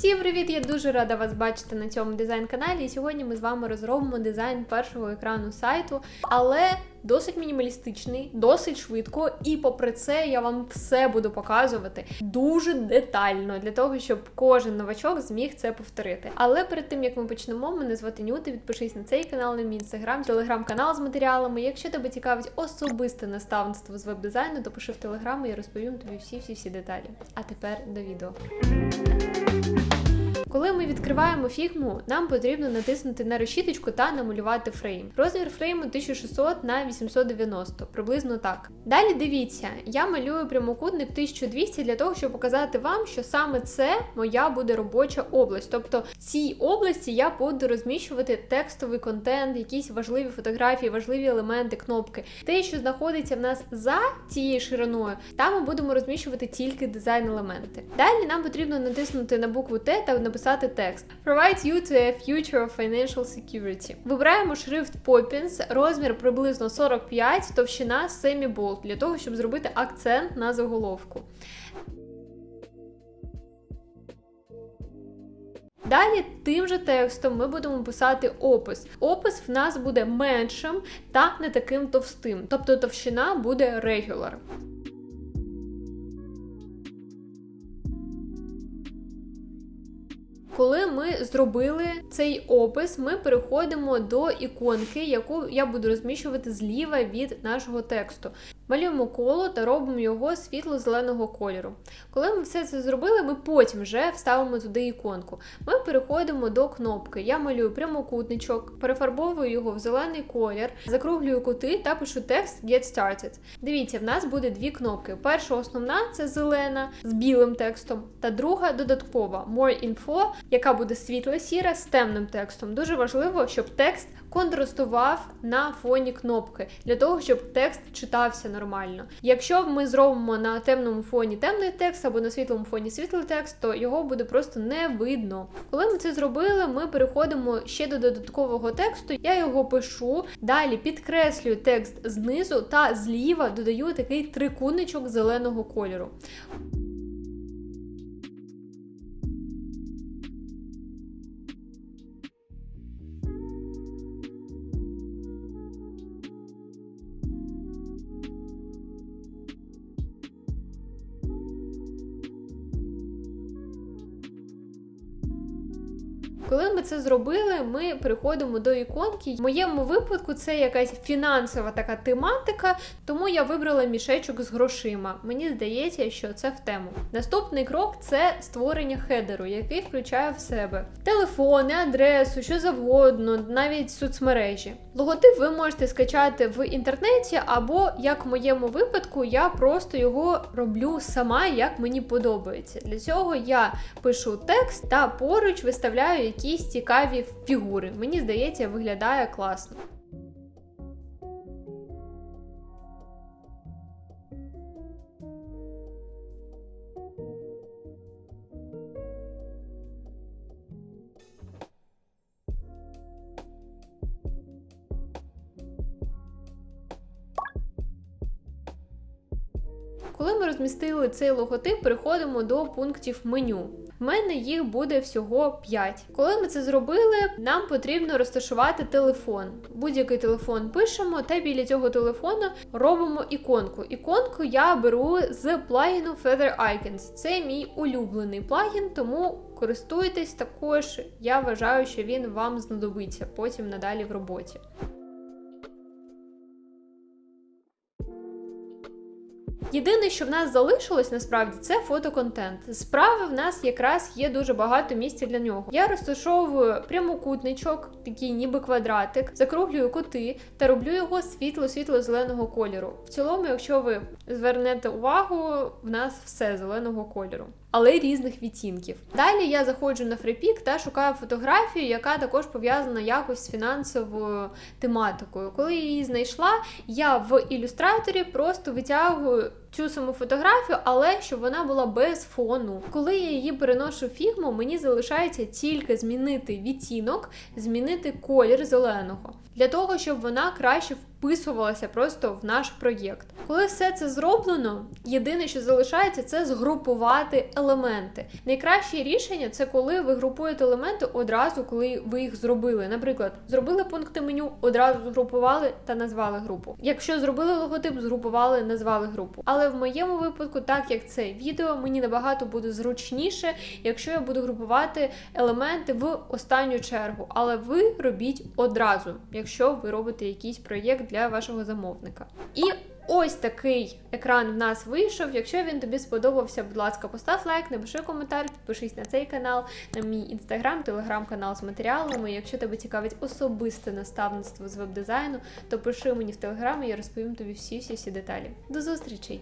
Всім привіт! Я дуже рада вас бачити на цьому дизайн-каналі. І сьогодні ми з вами розробимо дизайн першого екрану сайту, але досить мінімалістичний, досить швидко. І попри це я вам все буду показувати дуже детально для того, щоб кожен новачок зміг це повторити. Але перед тим як ми почнемо, мене звати Нюта. Підпишись на цей канал, на мій інстаграм, телеграм-канал з матеріалами. Якщо тебе цікавить особисте наставництво з веб-дизайну, то пиши в телеграм, і я розповім тобі всі всі всі деталі. А тепер до відео. Коли ми відкриваємо фігму, нам потрібно натиснути на решіточку та намалювати фрейм. Розмір фрейму 1600 на 890, приблизно так. Далі дивіться, я малюю прямокутник 1200 для того, щоб показати вам, що саме це моя буде робоча область. Тобто в цій області я буду розміщувати текстовий контент, якісь важливі фотографії, важливі елементи, кнопки. Те, що знаходиться в нас за цією шириною, там ми будемо розміщувати тільки дизайн-елементи. Далі нам потрібно натиснути на букву Т та написати текст Provide you to a future of financial security. Вибираємо шрифт Poppins, розмір приблизно 45, товщина semi-bold, для того, щоб зробити акцент на заголовку. Далі тим же текстом ми будемо писати опис. Опис в нас буде меншим та не таким товстим, тобто товщина буде regular. Коли ми зробили цей опис, ми переходимо до іконки, яку я буду розміщувати зліва від нашого тексту. Малюємо коло та робимо його світло-зеленого кольору. Коли ми все це зробили, ми потім вже вставимо туди іконку. Ми переходимо до кнопки. Я малюю прямокутничок, перефарбовую його в зелений колір, закруглюю кути та пишу текст Get Started. Дивіться, в нас буде дві кнопки. Перша основна це зелена з білим текстом, та друга додаткова More Info, яка буде світло-сіра з темним текстом. Дуже важливо, щоб текст контрастував на фоні кнопки, для того, щоб текст читався нормально. Якщо ми зробимо на темному фоні темний текст або на світлому фоні світлий текст, то його буде просто не видно. Коли ми це зробили, ми переходимо ще до додаткового тексту. Я його пишу, далі підкреслюю текст знизу та зліва додаю такий трикутничок зеленого кольору. Коли ми це зробили, ми переходимо до іконки. В моєму випадку це якась фінансова така тематика, тому я вибрала мішечок з грошима. Мені здається, що це в тему. Наступний крок це створення хедеру, який включає в себе телефони, адресу, що завгодно, навіть соцмережі. Логотип ви можете скачати в інтернеті, або, як в моєму випадку, я просто його роблю сама, як мені подобається. Для цього я пишу текст та поруч виставляю якісь цікаві фігури. Мені здається, виглядає класно. Коли ми розмістили цей логотип, переходимо до пунктів меню. В мене їх буде всього 5. Коли ми це зробили, нам потрібно розташувати телефон. Будь-який телефон пишемо, та біля цього телефону робимо іконку. Іконку я беру з плагіну Feather Icons. Це мій улюблений плагін, тому користуйтесь також. Я вважаю, що він вам знадобиться потім надалі в роботі. Єдине, що в нас залишилось насправді, це фотоконтент. Справи в нас якраз є дуже багато місця для нього. Я розташовую прямокутничок, такий ніби квадратик, закруглюю кути та роблю його світло-світло-зеленого кольору. В цілому, якщо ви звернете увагу, в нас все зеленого кольору. Але різних відтінків. Далі я заходжу на фрипік та шукаю фотографію, яка також пов'язана якось з фінансовою тематикою. Коли я її знайшла, я в ілюстраторі просто витягую цю саму фотографію, але щоб вона була без фону. Коли я її переношу в фігму, мені залишається тільки змінити відтінок, змінити колір зеленого для того, щоб вона краще вписувалася просто в наш проєкт. Коли все це зроблено, єдине, що залишається, це згрупувати елементи. Найкраще рішення це коли ви групуєте елементи одразу, коли ви їх зробили. Наприклад, зробили пункти меню, одразу згрупували та назвали групу. Якщо зробили логотип, згрупували, назвали групу. Але в моєму випадку, так як це відео, мені набагато буде зручніше, якщо я буду групувати елементи в останню чергу. Але ви робіть одразу, якщо ви робите якийсь проєкт для вашого замовника. І Ось такий екран в нас вийшов. Якщо він тобі сподобався, будь ласка, постав лайк, напиши коментар, підпишись на цей канал, на мій інстаграм, телеграм-канал з матеріалами. Якщо тебе цікавить особисте наставництво з веб-дизайну, то пиши мені в телеграмі, я розповім тобі всі всі всі деталі. До зустрічей!